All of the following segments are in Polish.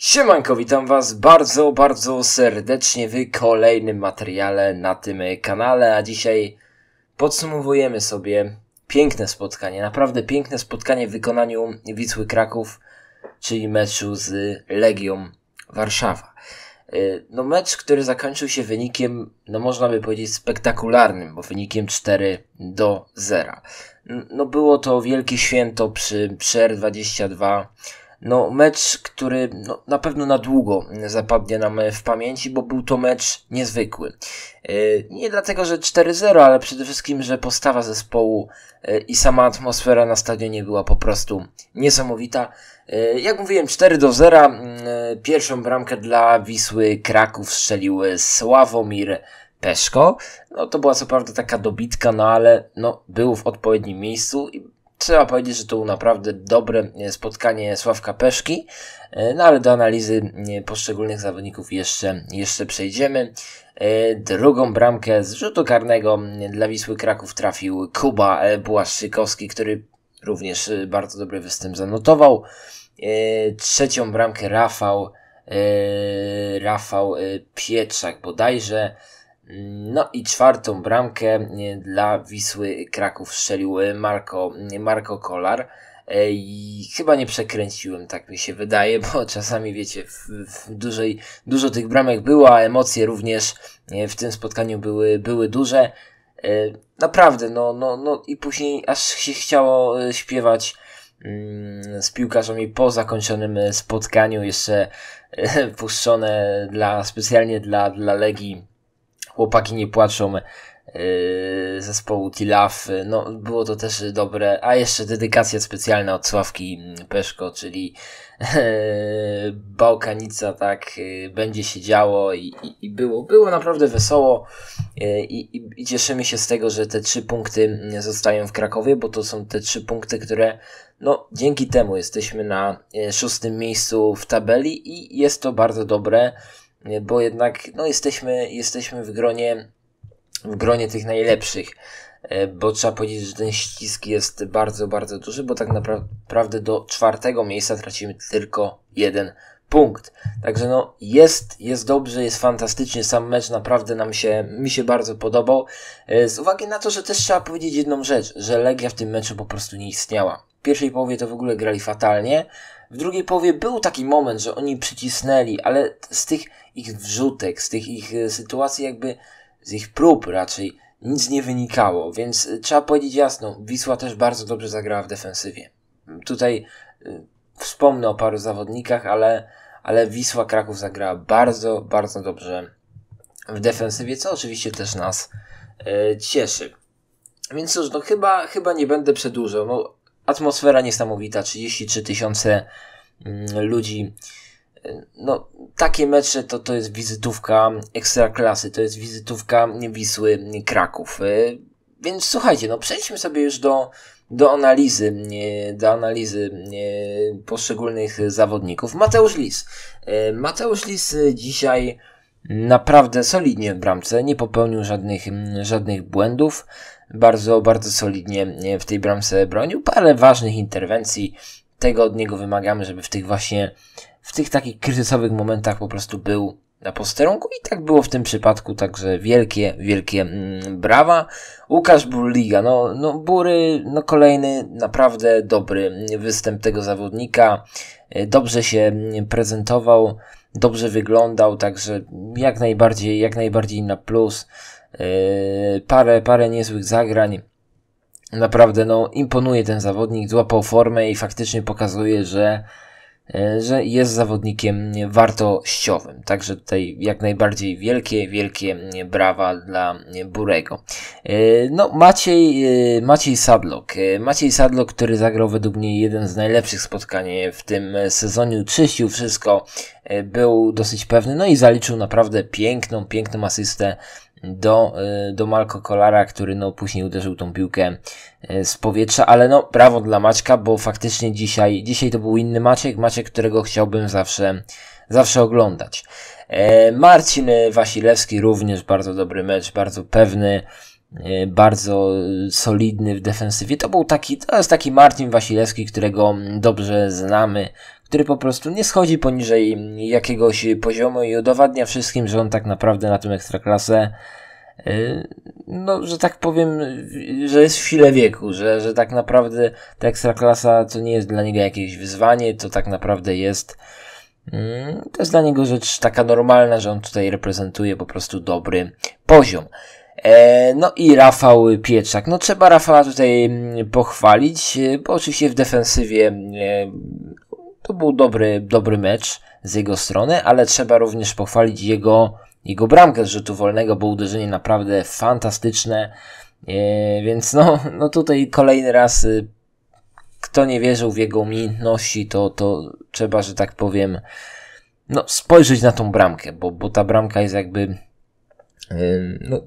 Siemanko, witam was bardzo, bardzo serdecznie w kolejnym materiale na tym kanale, a dzisiaj podsumowujemy sobie piękne spotkanie, naprawdę piękne spotkanie w wykonaniu Wisły Kraków, czyli meczu z Legią Warszawa. Y, no mecz, który zakończył się wynikiem, no można by powiedzieć spektakularnym, bo wynikiem 4 do 0. No było to wielkie święto przy, przy R22, no, mecz, który no, na pewno na długo zapadnie nam w pamięci, bo był to mecz niezwykły. E, nie dlatego, że 4-0, ale przede wszystkim, że postawa zespołu e, i sama atmosfera na stadionie była po prostu niesamowita. E, jak mówiłem, 4 do 0. Mm, pierwszą bramkę dla Wisły Kraków strzelił Sławomir Peszko. No to była co prawda taka dobitka, no ale no, był w odpowiednim miejscu i Trzeba powiedzieć, że to było naprawdę dobre e, spotkanie Sławka Peszki, e, no ale do analizy e, poszczególnych zawodników jeszcze, jeszcze przejdziemy. Drugą bramkę z rzutu karnego dla Wisły Kraków trafił Kuba Błaszczykowski, który również bardzo dobry występ zanotował. Trzecią bramkę Rafał, Rafał Pietrzak bodajże. No i czwartą bramkę dla Wisły Kraków strzelił Marco Kolar. E, I chyba nie przekręciłem, tak mi się wydaje, bo czasami wiecie, w, w dużej, dużo tych bramek było, a emocje również w tym spotkaniu były, były duże. E, naprawdę, no, no, no i później aż się chciało e, śpiewać mm, z piłkarzami po zakończonym spotkaniu, jeszcze puszczone dla, specjalnie dla, dla Legii chłopaki nie płaczą yy, zespołu Tilaf. No, było to też dobre. A jeszcze dedykacja specjalna od Sławki Peszko, czyli yy, Bałkanica, tak, będzie się działo i, i, i, było, było naprawdę wesoło i, i cieszymy się z tego, że te trzy punkty zostają w Krakowie, bo to są te trzy punkty, które no, dzięki temu jesteśmy na szóstym miejscu w tabeli i jest to bardzo dobre bo jednak no, jesteśmy, jesteśmy w gronie w gronie tych najlepszych, e, bo trzeba powiedzieć, że ten ścisk jest bardzo, bardzo duży, bo tak naprawdę do czwartego miejsca tracimy tylko jeden punkt. Także no, jest, jest dobrze, jest fantastycznie, sam mecz naprawdę nam się, mi się bardzo podobał, e, z uwagi na to, że też trzeba powiedzieć jedną rzecz, że Legia w tym meczu po prostu nie istniała. W pierwszej połowie to w ogóle grali fatalnie, w drugiej połowie był taki moment, że oni przycisnęli, ale z tych ich wrzutek, z tych ich e, sytuacji jakby, z ich prób raczej nic nie wynikało, więc e, trzeba powiedzieć jasno, Wisła też bardzo dobrze zagrała w defensywie. Tutaj y, wspomnę o paru zawodnikach, ale, ale Wisła Kraków zagrała bardzo, bardzo dobrze w defensywie, co oczywiście też nas y, cieszy. Więc cóż, no chyba, chyba nie będę przedłużał. No, atmosfera niesamowita, 33 tysiące mm, ludzi. No, takie mecze to, to jest wizytówka ekstraklasy, to jest wizytówka Wisły Kraków. Y, więc słuchajcie, no przejdźmy sobie już do, do analizy, do analizy poszczególnych zawodników. Mateusz Lis. Mateusz Lis dzisiaj naprawdę solidnie w bramce, nie popełnił żadnych, żadnych błędów bardzo, bardzo solidnie w tej bramce bronił. Parę ważnych interwencji. Tego od niego wymagamy, żeby w tych właśnie, w tych takich kryzysowych momentach po prostu był na posterunku i tak było w tym przypadku, także wielkie, wielkie mm, brawa. Łukasz Burliga, no, no Bury, no kolejny naprawdę dobry występ tego zawodnika, dobrze się prezentował, dobrze wyglądał, także jak najbardziej, jak najbardziej na plus. Yy, parę, parę niezłych zagrań. Naprawdę, no, imponuje ten zawodnik, złapał formę i faktycznie pokazuje, że, yy, że jest zawodnikiem wartościowym. Także tutaj jak najbardziej wielkie, wielkie brawa dla Burego. Yy, no, Maciej, Maciej Sadlok. Maciej Sadlok, który zagrał według mnie jeden z najlepszych spotkań w tym sezonie, czyścił wszystko, był dosyć pewny, no i zaliczył naprawdę piękną, piękną asystę do, y, do Malko Kolara, który no później uderzył tą piłkę y, z powietrza, ale no brawo dla Maćka, bo faktycznie dzisiaj, dzisiaj to był inny Maciek, Maciek, którego chciałbym zawsze, zawsze oglądać. E, Marcin Wasilewski również bardzo dobry mecz, bardzo pewny, bardzo solidny w defensywie. To był taki, to jest taki Marcin Wasilewski, którego dobrze znamy, który po prostu nie schodzi poniżej jakiegoś poziomu i udowadnia wszystkim, że on tak naprawdę na tym ekstraklasę y, no, że tak powiem, że jest w sile wieku, że, że tak naprawdę ta ekstraklasa to nie jest dla niego jakieś wyzwanie, to tak naprawdę jest mm, to jest dla niego rzecz taka normalna, że on tutaj reprezentuje po prostu dobry poziom. E, no i Rafał Pietrzak. No trzeba Rafała tutaj mm, pochwalić, e, bo oczywiście w defensywie e, to był dobry, dobry mecz z jego strony, ale trzeba również pochwalić jego, jego bramkę z rzutu wolnego, bo uderzenie naprawdę fantastyczne. Więc no, no tutaj kolejny raz kto nie wierzył w jego umiejętności, to, to trzeba, że tak powiem, no, spojrzeć na tą bramkę, bo, bo ta bramka jest jakby no,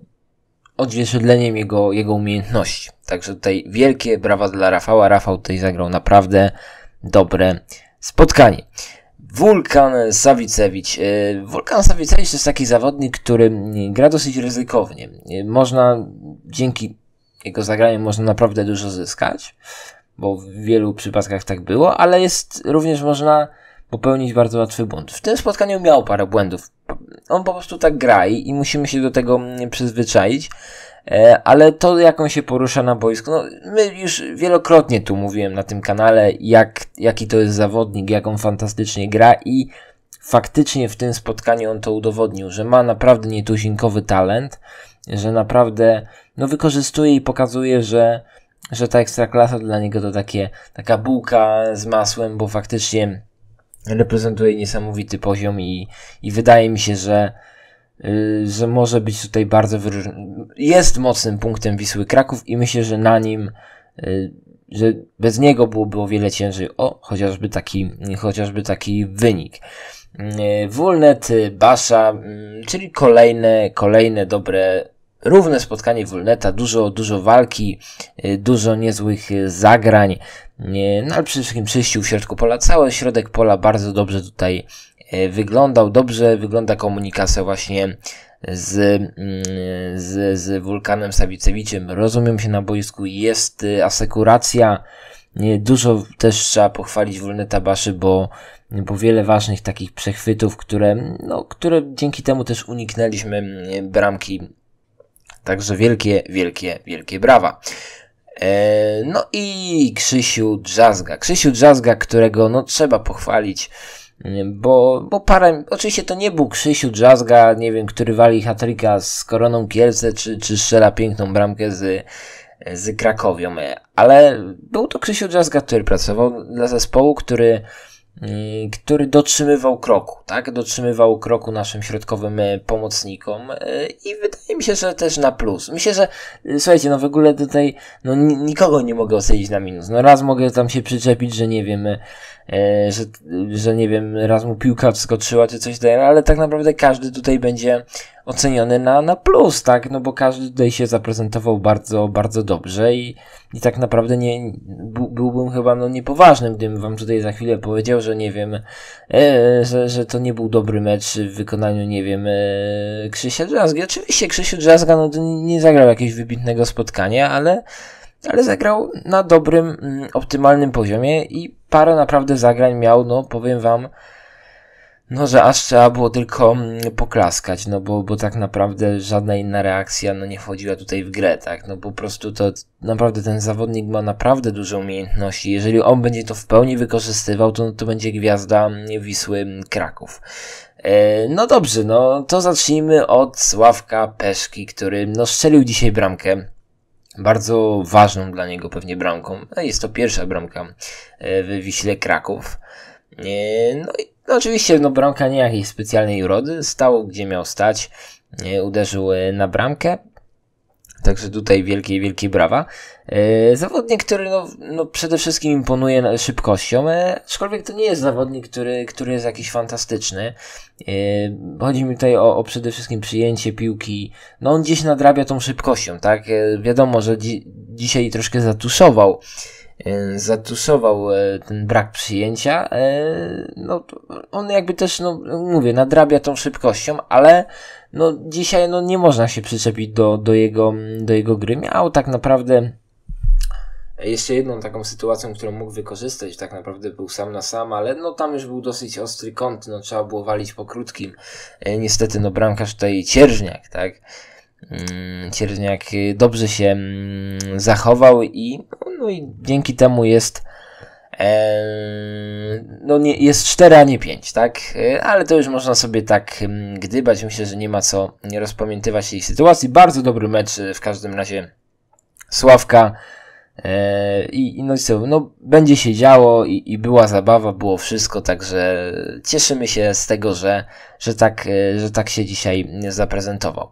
odzwierciedleniem jego, jego umiejętności. Także tutaj wielkie brawa dla Rafała. Rafał tutaj zagrał naprawdę dobre spotkanie. Wulkan Sawicewicz. E, Wulkan Sawicewicz to jest taki zawodnik, który gra dosyć ryzykownie. E, można, dzięki jego zagraniu można naprawdę dużo zyskać, bo w wielu przypadkach tak było, ale jest również można popełnić bardzo łatwy błąd. W tym spotkaniu miał parę błędów. On po prostu tak gra i, i musimy się do tego przyzwyczaić. E, ale to, jak on się porusza na boisku, no, my już wielokrotnie tu mówiłem na tym kanale, jak, jaki to jest zawodnik, jak on fantastycznie gra i faktycznie w tym spotkaniu on to udowodnił, że ma naprawdę nietuzinkowy talent, że naprawdę no, wykorzystuje i pokazuje, że, że ta ekstraklasa dla niego to takie, taka bułka z masłem, bo faktycznie reprezentuje niesamowity poziom i, i wydaje mi się, że, że może być tutaj bardzo wyróżniony. Jest mocnym punktem Wisły Kraków i myślę, że na nim, yy, że bez niego byłoby o wiele ciężej. O, chociażby taki, chociażby taki wynik. Yy, Wulnet, Basza, czyli kolejne, kolejne dobre równe spotkanie Wulneta, dużo, dużo walki, dużo niezłych zagrań, no ale przede wszystkim czyścił w środku pola. Cały środek pola bardzo dobrze tutaj wyglądał. Dobrze wygląda komunikacja właśnie z, mm, z, z Wulkanem Sawicewiczem. Rozumiem się na boisku. Jest e, asekuracja. Dużo też trzeba pochwalić Wulneta Baszy, bo, bo wiele ważnych takich przechwytów, które, no, które dzięki temu też uniknęliśmy mm, bramki. Także wielkie, wielkie, wielkie brawa. E, no i Krzysiu Drzazga. Krzysiu Drzazga, którego no trzeba pochwalić, bo, bo parę, oczywiście to nie był Krzysiu Drzazga, nie wiem, który wali hatryka z Koroną Kielce, czy, czy strzela piękną bramkę z, z Krakowią, ale był to Krzysiu Drzazga, który pracował dla zespołu, który Y, który dotrzymywał kroku, tak? Dotrzymywał kroku naszym środkowym e, pomocnikom e, i wydaje mi się, że też na plus. Myślę, że y, słuchajcie, no w ogóle tutaj no nikogo nie mogę ocenić na minus. No raz mogę tam się przyczepić, że nie wiem, e, że, że nie wiem, raz mu piłka wskoczyła czy coś takiego, ale tak naprawdę każdy tutaj będzie oceniony na, na plus, tak? No bo każdy tutaj się zaprezentował bardzo, bardzo dobrze i, i tak naprawdę nie, byłbym chyba no niepoważnym, gdybym wam tutaj za chwilę powiedział, że nie wiem, e, że, że to nie był dobry mecz w wykonaniu, nie wiem, e, Krzysia Drzazgi. Oczywiście Krzysiu Drzazga no, nie zagrał jakiegoś wybitnego spotkania, ale ale zagrał na dobrym, mm, optymalnym poziomie i parę naprawdę zagrań miał, no powiem wam, no, że aż trzeba było tylko mm, poklaskać, no bo, bo tak naprawdę żadna inna reakcja no nie wchodziła tutaj w grę, tak? No po prostu to naprawdę ten zawodnik ma naprawdę duże umiejętności. Jeżeli on będzie to w pełni wykorzystywał, to, to będzie gwiazda mm, Wisły Kraków. E, no dobrze, no to zacznijmy od Sławka Peszki, który no strzelił dzisiaj bramkę bardzo ważną dla niego pewnie bramką. No, jest to pierwsza bramka e, w Wiśle Kraków. E, no i no oczywiście no, bramka nie jakiejś specjalnej urody, stał gdzie miał stać, e, uderzył na bramkę. Także tutaj wielkie, wielkie brawa. zawodnik, który no, no przede wszystkim imponuje szybkością, aczkolwiek to nie jest zawodnik, który, który jest jakiś fantastyczny. chodzi mi tutaj o, o przede wszystkim przyjęcie piłki. No on gdzieś nadrabia tą szybkością, tak? wiadomo, że dzi dzisiaj troszkę zatuszował zatuszował e, ten brak przyjęcia, e, no on jakby też, no mówię, nadrabia tą szybkością, ale no dzisiaj no nie można się przyczepić do, do, jego, do jego gry. Miał tak naprawdę Jeszcze jedną taką sytuacją, którą mógł wykorzystać, tak naprawdę był sam na sam, ale no tam już był dosyć ostry kąt, no trzeba było walić po krótkim. Niestety no bramkarz tutaj Cierżniak, tak? Mm, Cierżniak dobrze się mm, zachował i, no i dzięki temu jest no nie, jest 4, a nie 5, tak? E, ale to już można sobie tak mm, gdybać. Myślę, że nie ma co nie rozpamiętywać tej sytuacji. Bardzo dobry mecz e, w każdym razie Sławka. E, I, no i co, no będzie się działo i, i była zabawa, było wszystko, także cieszymy się z tego, że, że, tak, że tak się dzisiaj zaprezentował.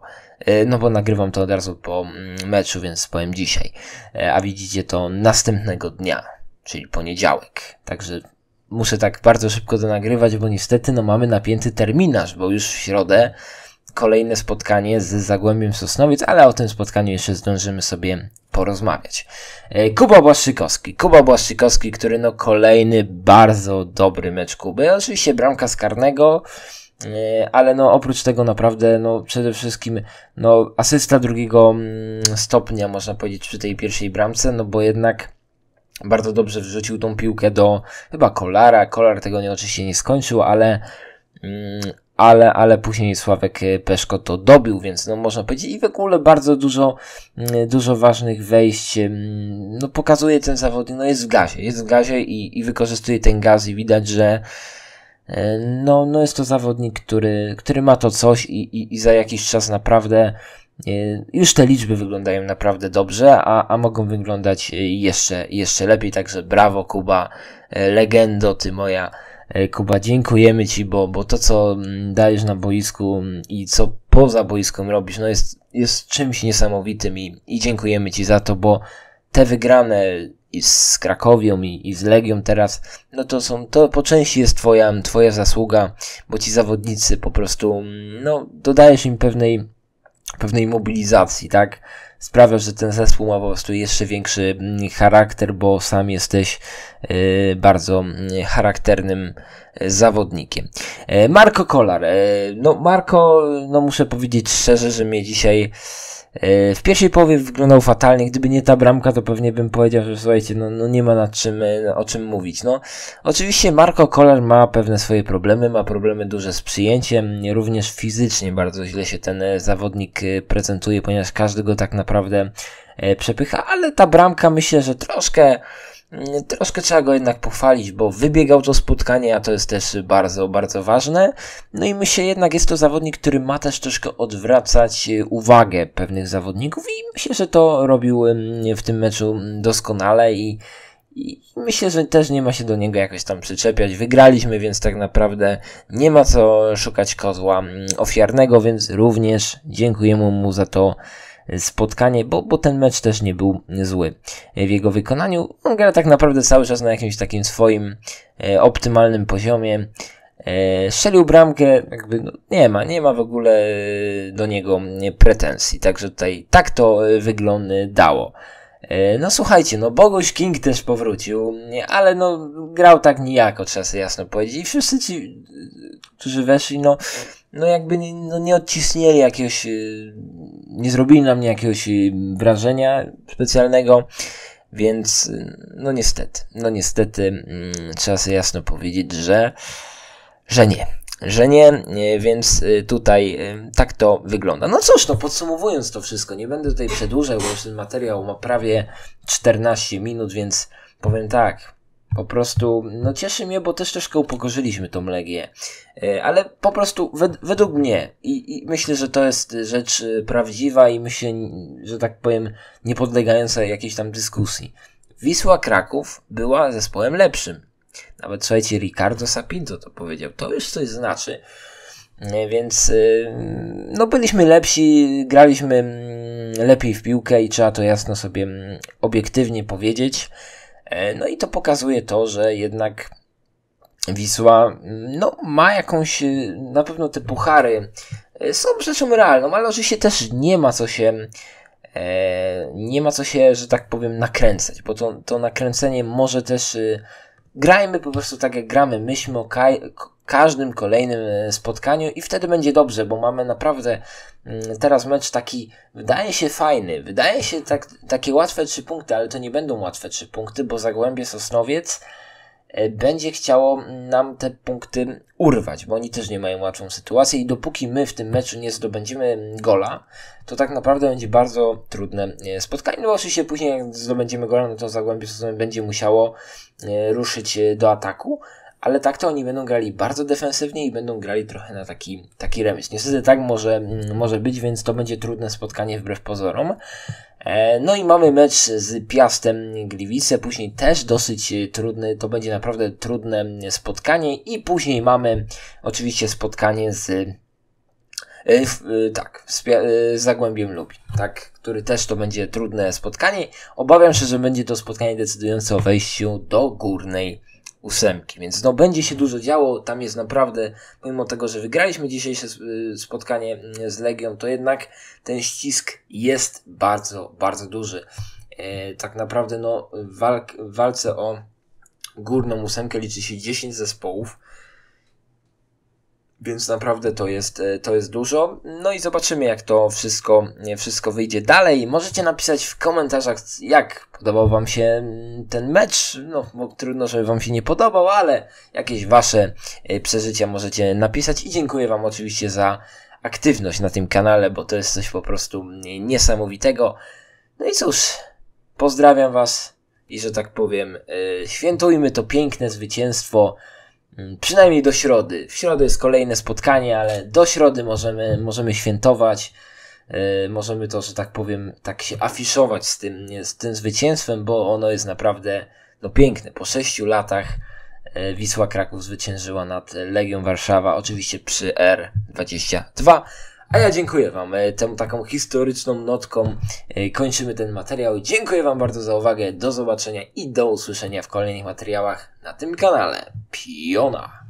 No bo nagrywam to od razu po mm, meczu, więc powiem dzisiaj. A widzicie to następnego dnia czyli poniedziałek. Także muszę tak bardzo szybko to nagrywać, bo niestety no mamy napięty terminarz, bo już w środę kolejne spotkanie z Zagłębiem Sosnowiec, ale o tym spotkaniu jeszcze zdążymy sobie porozmawiać. E, Kuba Błaszczykowski. Kuba Błaszczykowski, który no kolejny bardzo dobry mecz Kuby. Oczywiście bramka z karnego, e, ale no oprócz tego naprawdę no przede wszystkim no asysta drugiego mm, stopnia można powiedzieć przy tej pierwszej bramce, no bo jednak bardzo dobrze wrzucił tą piłkę do chyba Kolara. Kolar tego nie, oczywiście nie skończył, ale, mm, ale, ale później Sławek e, Peszko to dobił, więc no można powiedzieć i w ogóle bardzo dużo, mm, dużo ważnych wejść, no pokazuje ten zawodnik, no jest w gazie, jest w gazie i, i wykorzystuje ten gaz i widać, że e, no, no jest to zawodnik, który, który ma to coś i, i, i za jakiś czas naprawdę już te liczby wyglądają naprawdę dobrze, a, a mogą wyglądać jeszcze, jeszcze lepiej, także brawo Kuba, e, legendo ty moja. E, Kuba, dziękujemy Ci, bo, bo to, co mm, dajesz na boisku mm, i co poza boiskiem robisz, no jest, jest czymś niesamowitym i, i dziękujemy Ci za to, bo te wygrane i z Krakowią i, i z Legią teraz, no to są, to po części jest Twoja, twoja zasługa, bo Ci zawodnicy po prostu, mm, no, dodajesz im pewnej pewnej mobilizacji, tak? Sprawia, że ten zespół ma po prostu jeszcze większy mm, charakter, bo sam jesteś y, bardzo mm, charakternym y, zawodnikiem. Y, Marco Kolar. No, Marco, no muszę powiedzieć szczerze, że mnie dzisiaj E, w pierwszej połowie wyglądał fatalnie. Gdyby nie ta bramka, to pewnie bym powiedział, że słuchajcie, no, no nie ma nad czym, e, o czym mówić. No, oczywiście Marco Kolar ma pewne swoje problemy, ma problemy duże z przyjęciem, również fizycznie bardzo źle się ten e, zawodnik prezentuje, ponieważ każdy go tak naprawdę przepycha, ale ta bramka myślę, że troszkę troszkę trzeba go jednak pochwalić, bo wybiegał to spotkanie, a to jest też bardzo, bardzo ważne. No i myślę jednak jest to zawodnik, który ma też troszkę odwracać e, uwagę pewnych zawodników i myślę, że to robił w tym meczu doskonale i, i myślę, że też nie ma się do niego jakoś tam przyczepiać. Wygraliśmy, więc tak naprawdę nie ma co szukać kozła ofiarnego, więc również dziękujemy mu za to spotkanie, bo, bo ten mecz też nie był zły w jego wykonaniu. On gra tak naprawdę cały czas na jakimś takim swoim e, optymalnym poziomie. E, strzelił bramkę, jakby no, nie ma, nie ma w ogóle e, do niego pretensji, także tutaj tak to wyglądało. No słuchajcie, no Boguś King też powrócił, ale no grał tak nijako, trzeba sobie jasno powiedzieć. I wszyscy ci, którzy weszli, no no jakby nie, no nie odcisnęli jakiegoś, y, nie zrobili na mnie jakiegoś y, wrażenia specjalnego, więc y, no niestety, no niestety mm, trzeba sobie jasno powiedzieć, że, że nie. Że nie, więc tutaj tak to wygląda. No cóż, no podsumowując to wszystko, nie będę tutaj przedłużał, bo już ten materiał ma prawie 14 minut, więc powiem tak, po prostu, no cieszy mnie, bo też troszkę upokorzyliśmy tą Legię. E, ale po prostu, wed według mnie, i, i, myślę, że to jest rzecz e, prawdziwa i myślę, że tak powiem, nie podlegająca jakiejś tam dyskusji. Wisła Kraków była zespołem lepszym. Nawet słuchajcie, Ricardo Sapinto to powiedział. To już coś znaczy. E, więc, no byliśmy lepsi, graliśmy mm, lepiej w piłkę i trzeba to jasno sobie mm, obiektywnie powiedzieć. E, no i to pokazuje to, że jednak Wisła no, ma jakąś, e, na pewno te puchary e, są rzeczą realną, ale oczywiście też nie ma co się nie ma co się, że tak powiem, nakręcać, bo to, to nakręcenie może też grajmy po prostu tak jak gramy. Myślmy o ka- każdym kolejnym e, spotkaniu i wtedy będzie dobrze, bo mamy naprawdę mm, teraz mecz taki, wydaje się fajny, wydaje się tak, takie łatwe trzy punkty, ale to nie będą łatwe trzy punkty, bo Zagłębie Sosnowiec będzie chciało nam te punkty urwać, bo oni też nie mają łatwą sytuację i dopóki my w tym meczu nie zdobędziemy gola, to tak naprawdę będzie bardzo trudne e, spotkanie. No oczywiście później jak zdobędziemy gola, no to Zagłębie Sosnowiec będzie musiało ruszyć do ataku, ale tak to oni będą grali bardzo defensywnie i będą grali trochę na taki, taki remis. Niestety tak może, mm, może być, więc to będzie trudne spotkanie wbrew pozorom. E, no i mamy mecz z Piastem Gliwice, później też dosyć e, trudny, to będzie naprawdę trudne mm, spotkanie i później mamy oczywiście spotkanie z e, tak, z, Zagłębiem Lubi, tak, który też to będzie trudne spotkanie. Obawiam się, że będzie to spotkanie decydujące o wejściu do górnej ósemki. Więc no będzie się dużo działo, tam jest naprawdę, pomimo tego, że wygraliśmy dzisiejsze y, spotkanie mm, z Legią, to jednak ten ścisk jest bardzo, bardzo duży. E, tak naprawdę no w walce o górną ósemkę liczy się 10 zespołów, więc naprawdę to jest, e, to jest dużo. No i zobaczymy, jak to wszystko, wszystko wyjdzie dalej. Możecie napisać w komentarzach, jak podobał Wam się ten mecz. No, bo trudno, żeby Wam się nie podobał, ale jakieś Wasze e, przeżycia możecie napisać. I dziękuję Wam oczywiście za aktywność na tym kanale, bo to jest coś po prostu niesamowitego. No i cóż, pozdrawiam Was i że tak powiem, e, świętujmy to piękne zwycięstwo. Przynajmniej do środy. W środę jest kolejne spotkanie, ale do środy możemy, możemy świętować. Możemy to, że tak powiem, tak się afiszować z tym, z tym zwycięstwem, bo ono jest naprawdę no, piękne. Po sześciu latach yy, Wisła Kraków zwyciężyła nad Legią Warszawa, oczywiście przy R22. A ja dziękuję Wam yy, tą taką historyczną notką. Yy, kończymy ten materiał. Dziękuję Wam bardzo za uwagę. Do zobaczenia i do usłyszenia w kolejnych materiałach na tym kanale. Piona!